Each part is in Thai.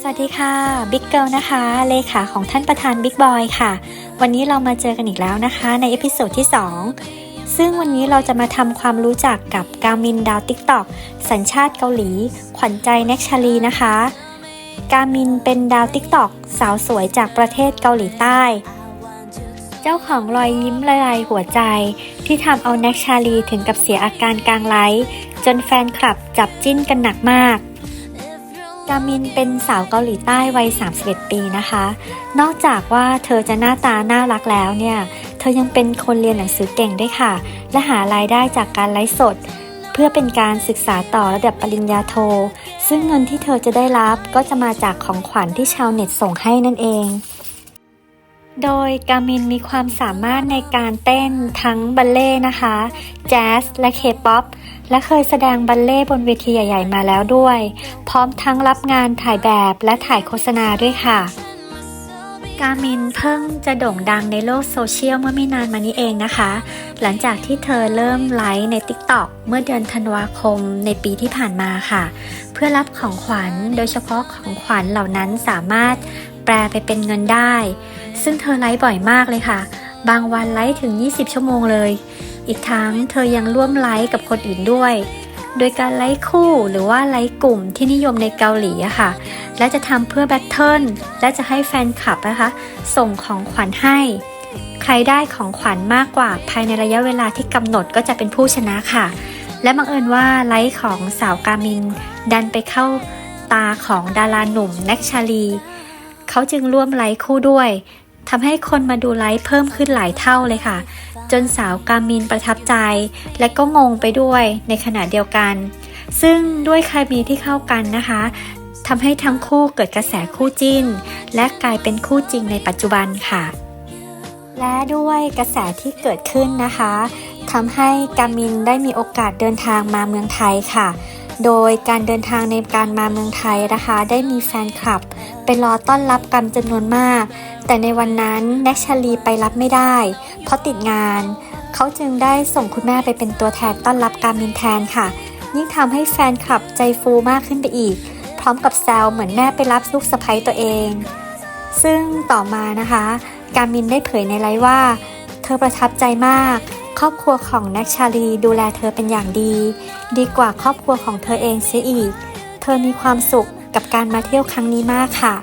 สวัสดีค่ะบิ๊กเกิลนะคะ เลขาของท่านประธานบิ๊กบอยค่ะ วันนี้เรามาเจอกันอีกแล้วนะคะ ในเอพิโซดที่ 2 ซึ่งวันนี้เราจะมาทำความรู้จักกับกามินดาวติ๊กตอกสัญชาติเกาหลี ขวัญใจแน็กชาลีนะคะ กามินเป็นดาวติ๊กตอกสาวสวยจากประเทศเกาหลีใต้ เจ้าของรอยยิ้มละลายหัวใจ ที่ทำเอาแน็กชาลีถึงกับเสียอาการกลางไลฟ์จนแฟนคลับจับจิ้นกันหนักมาก กามินเป็นสาวเกาหลีใต้วัย 31 ปีนะคะ นอกจากว่าเธอจะหน้าตาน่ารักแล้วเนี่ย เธอยังเป็นคนเรียนหนังสือเก่งด้วยค่ะ และหารายได้จากการไลฟ์สด เพื่อเป็นการศึกษาต่อระดับปริญญาโท ซึ่งเงินที่เธอจะได้รับก็จะมาจากของขวัญที่ชาวเน็ตส่งให้นั่นเอง โดยกามินมีความสามารถในการเต้นทั้งบัลเล่ต์นะคะ แจ๊ส และเคป๊อป และเคยแสดงบัลเล่ต์บนเวทีใหญ่ ๆ มาแล้วด้วย พร้อมทั้งรับงานถ่ายแบบและถ่ายโฆษณาด้วยค่ะ กามินเพิ่งจะโด่งดังในโลกโซเชียลเมื่อไม่นานมานี้เองนะคะ หลังจากที่เธอเริ่มไลฟ์ใน TikTok เมื่อเดือนธันวาคมในปีที่ผ่านมาค่ะ เพื่อรับของขวัญโดยเฉพาะของขวัญเหล่านั้นสามารถ แปลไปเป็นเงินได้ ซึ่งเธอไลฟ์บ่อยมากเลยค่ะ บางวันไลฟ์ถึง 20 ชั่วโมงเลย อีกทั้งเธอยังร่วมไลฟ์กับคนอื่นด้วย โดยการไลฟ์คู่หรือว่าไลฟ์กลุ่มที่นิยมในเกาหลีอะค่ะ และจะทำเพื่อแบทเทิลและจะให้แฟนคลับนะคะ ส่งของขวัญให้ ใครได้ของขวัญมากกว่าภายในระยะเวลาที่กำหนดก็จะเป็นผู้ชนะค่ะ และบังเอิญว่าไลฟ์ของสาวกามินดันไปเข้าตาของดาราหนุ่มแน็กชาลี เขาจึงร่วมไลฟ์คู่ด้วยทำให้คนมาดูไลฟ์เพิ่มขึ้นหลายเท่าเลยค่ะ จนสาวกามินประทับใจ และก็งงไปด้วยในขณะเดียวกัน ซึ่งด้วยเคมีที่เข้ากันนะคะทำให้ทั้งคู่เกิดกระแสคู่จิ้น และกลายเป็นคู่จริงในปัจจุบันค่ะ และด้วยกระแสที่เกิดขึ้นนะคะทำให้กามินได้มีโอกาสเดินทางมาเมืองไทยค่ะ โดยการเดินทางในการมาเมืองไทยนะคะ ได้มีแฟนคลับไปรอต้อนรับกันจำนวนมาก แต่ในวันนั้นแน็กชาลีไปรับไม่ได้ เพราะติดงาน เขาจึงได้ส่งคุณแม่ไปเป็นตัวแทนต้อนรับการมินแทนค่ะ ยิ่งทำให้แฟนคลับใจฟูมากขึ้นไปอีก พร้อมกับแซวเหมือนแม่ไปรับลูกสะใภ้ตัวเอง ซึ่งต่อมานะคะ การมินได้เผยในไลฟ์ว่า เธอประทับใจมาก ครอบครัวของแน็กชาลีดูแลเธอเป็นอย่างดี ดีกว่าครอบครัวของเธอเองเสียอีก เธอมีความสุขกับการมาเที่ยวครั้งนี้มากค่ะ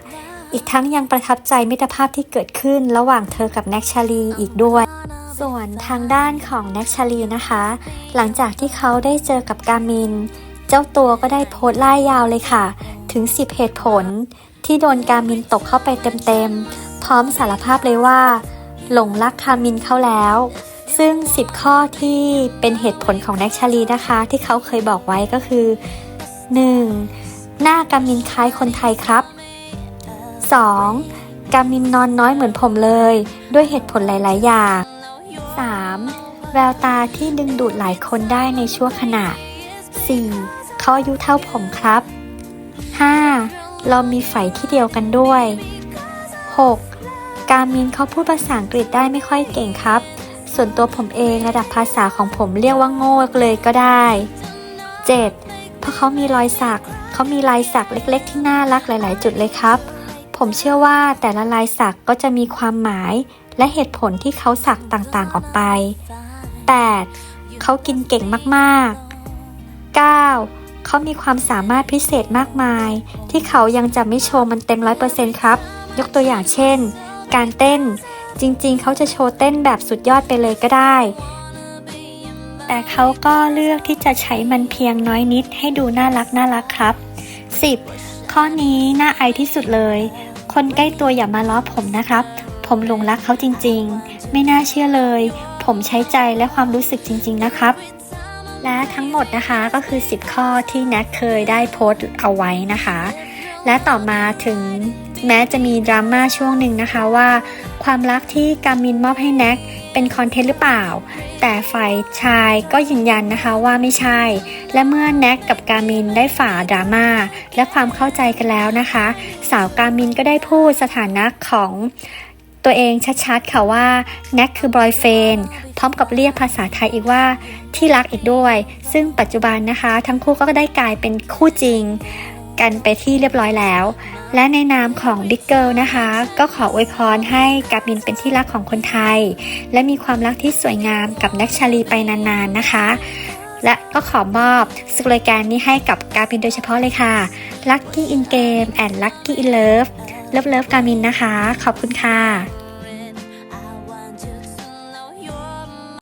อีกทั้งยังประทับใจมิตรภาพที่เกิดขึ้นระหว่างเธอกับแน็กชาลีอีกด้วย ส่วนทางด้านของแน็กชาลีนะคะ หลังจากที่เขาได้เจอกับกามิน เจ้าตัวก็ได้โพสต์ไล่ยาวเลยค่ะ ถึง 10 เหตุผล ที่โดนกามินตกเข้าไปเต็มๆ พร้อมสารภาพเลยว่า หลงรักคามินเขาแล้ว ซึ่ง 10 ข้อที่เป็นเหตุผลของแน็กชาลีนะคะ ที่เขาเคยบอกไว้ก็คือ 1. หน้ากามินคล้ายคนไทยครับ 2. กามินนอนน้อยเหมือนผมเลย ด้วยเหตุผลหลาย ๆ อย่าง 3. แววตาที่ดึงดูดหลายคนได้ในชั่วขณะ 4. เขาอายุเท่าผมครับ 5. เรามีไฝที่เดียวกันด้วย 6. กามินเขาพูดภาษาอังกฤษได้ไม่ค่อยเก่งครับ ส่วนตัวผมเองระดับภาษาของผมเรียกว่าโง่เลยก็ได้ 7. เพราะเขามีรอยสัก เขามีลายสักเล็ก ๆ ที่น่ารักหลาย ๆ จุดเลยครับ ผมเชื่อว่าแต่ละลายสักก็จะมีความหมาย และเหตุผลที่เขาสักต่างๆออกไป 8. เขากินเก่งมากๆ 9. เขามีความสามารถพิเศษมากมาย ที่เขายังจะไม่โชว์มันเต็มร้อยเปอร์เซ็นต์ครับ ยกตัวอย่างเช่น การเต้น จริงๆ เขาจะโชว์เต้นแบบสุดยอดไปเลยก็ได้ แต่เขาก็เลือกที่จะใช้มันเพียงน้อยนิดให้ดูน่ารักน่ารักครับ 10. ข้อนี้น่าอายที่สุดเลย คนใกล้ตัวอย่ามาล้อผมนะครับ ผมหลงรักเขาจริงๆ ไม่น่าเชื่อเลย ผมใช้ใจและความรู้สึกจริง ๆ นะครับและทั้งหมดนะคะก็คือ 10 ข้อที่แน็กเคยได้โพสต์เอาไว้นะคะ และต่อมาถึง แม้จะมีดราม่าช่วงหนึ่งนะคะว่า ความรักที่กามินมอบให้แน็กเป็นคอนเทนต์หรือเปล่า แต่ฝ่ายชายก็ยืนยันนะคะว่าไม่ใช่ และเมื่อแน็กกับกามินได้ฝ่าดราม่าและความเข้าใจกันแล้วนะคะ สาวกามินก็ได้พูดสถานะของตัวเองชัดๆค่ะว่าแน็กคือบอยเฟนพร้อมกับเรียกภาษาไทยอีกว่าที่รักอีกด้วย ซึ่งปัจจุบันนะคะ ทั้งคู่ก็ได้กลายเป็นคู่จริง กันไปที่เรียบร้อยแล้ว และในนามของ Big Girl นะคะ ก็ขออวยพรให้กามินเป็นที่รักของคนไทย และมีความรักที่สวยงามกับแน็กชาลีไปนานๆนะคะ และก็ขอมอบสโลแกนนี้ให้กับกามินโดยเฉพาะเลยค่ะ Lucky in Game and Lucky in Love เลิฟเลิฟกามินนะคะ ขอบคุณค่ะ